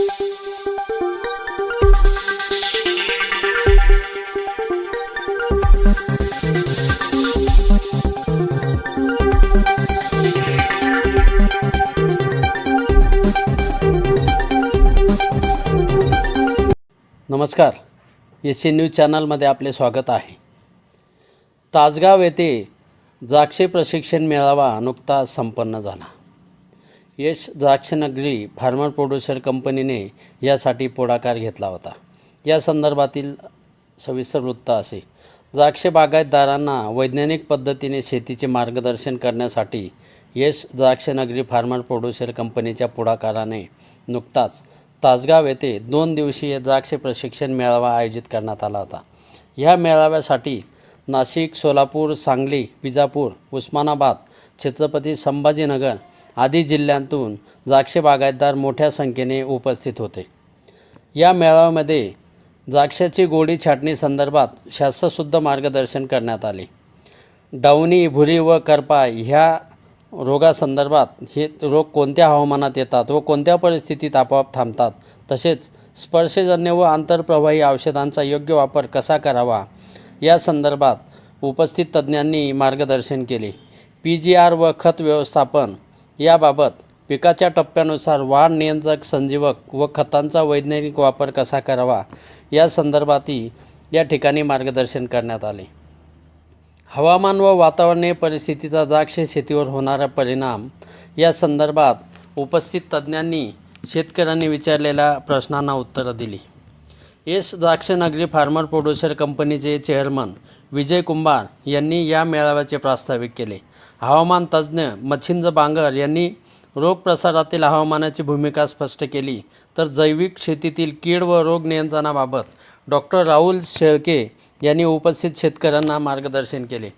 नमस्कार. S C news चॅनलमध्ये आपले स्वागत आहे. तासगाव येथे द्राक्षे प्रशिक्षण मेळावा नुकताच संपन्न झाला. यश द्राक्षनगरी फार्मर प्रोड्युसर कंपनीने यासाठी पुढाकार घेतला होता. या संदर्भातील सविस्तर वृत्त असे. द्राक्ष बागायतदारांना वैज्ञानिक पद्धतीने शेतीचे मार्गदर्शन करण्यासाठी यश द्राक्षनगरी फार्मर प्रोड्युसर कंपनीच्या पुढाकाराने नुकताच तासगाव येथे दोन दिवसीय द्राक्ष प्रशिक्षण मेळावा आयोजित करण्यात आला होता. ह्या मेळाव्यासाठी नाशिक सोलापूर सांगली विजापूर उस्मानाबाद छत्रपती संभाजीनगर आदी जिल्ह्यांतून द्राक्ष बागायतदार मोठ्या संख्येने उपस्थित होते. या मेळाव्यामध्ये द्राक्षाची गोडी छाटणी संदर्भात शास्त्रशुद्ध मार्गदर्शन करण्यात आले. डावणी भुरी व करपा ह्या रोगासंदर्भात हे रोग कोणत्या हवामानात येतात व कोणत्या परिस्थितीत आपोआप थांबतात तसेच स्पर्शजन्य व आंतरप्रवाही औषधांचा योग्य वापर कसा करावा या संदर्भात उपस्थित तज्ज्ञांनी मार्गदर्शन केले. पी जी आर व खत व्यवस्थापन याबाबत पिकाच्या टप्प्यानुसार वाढ नियंत्रक संजीवक व खतांचा वैज्ञानिक वापर कसा करावा या संदर्भातही या ठिकाणी मार्गदर्शन करण्यात आले. हवामान व वातावरणीय परिस्थितीचा द्राक्ष शेतीवर होणारा परिणाम या संदर्भात उपस्थित तज्ज्ञांनी शेतकऱ्यांनी विचारलेल्या प्रश्नांना उत्तरं दिली. एस द्राक्षनगरी फार्मर प्रोड्युसर कंपनीचे चेअरमन विजय कुंभार यांनी या मेळाव्याचे प्रास्ताविक केले. हवामान तज्ज्ञ मच्छिंद बांगर यांनी रोग प्रसारातील हवामानाची भूमिका स्पष्ट केली. तर जैविक शेतीतील कीड व रोग नियंत्रणाबाबत डॉक्टर राहुल शेळके यांनी उपस्थित शेतकऱ्यांना मार्गदर्शन केले.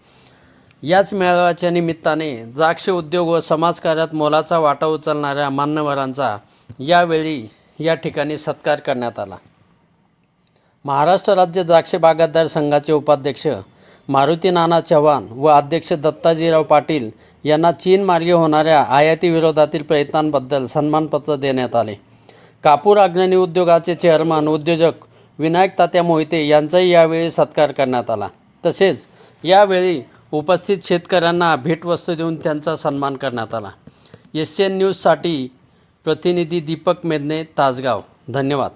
याच मेळाव्याच्या निमित्ताने द्राक्ष उद्योग व समाजकार्यात मोलाचा वाटा उचलणाऱ्या मान्यवरांचा यावेळी या ठिकाणी सत्कार करण्यात आला. महाराष्ट्र राज्य द्राक्ष बागायतदार संघाचे उपाध्यक्ष मारुती नाना चव्हाण व अध्यक्ष दत्ताजीराव पाटील यांना चीन मार्गे होणाऱ्या आयाती विरोधातील प्रयत्नांबद्दल सन्मानपत्र देण्यात आले. कापूर अग्रणी उद्योगाचे चेअरमन उद्योजक विनायक तात्या मोहिते यांचाही यावेळी सत्कार करण्यात आला. तसेच यावेळी उपस्थित शेतकऱ्यांना भेटवस्तू देऊन त्यांचा सन्मान करण्यात आला. एस एन न्यूजसाठी प्रतिनिधी दीपक मेदने तासगाव. धन्यवाद.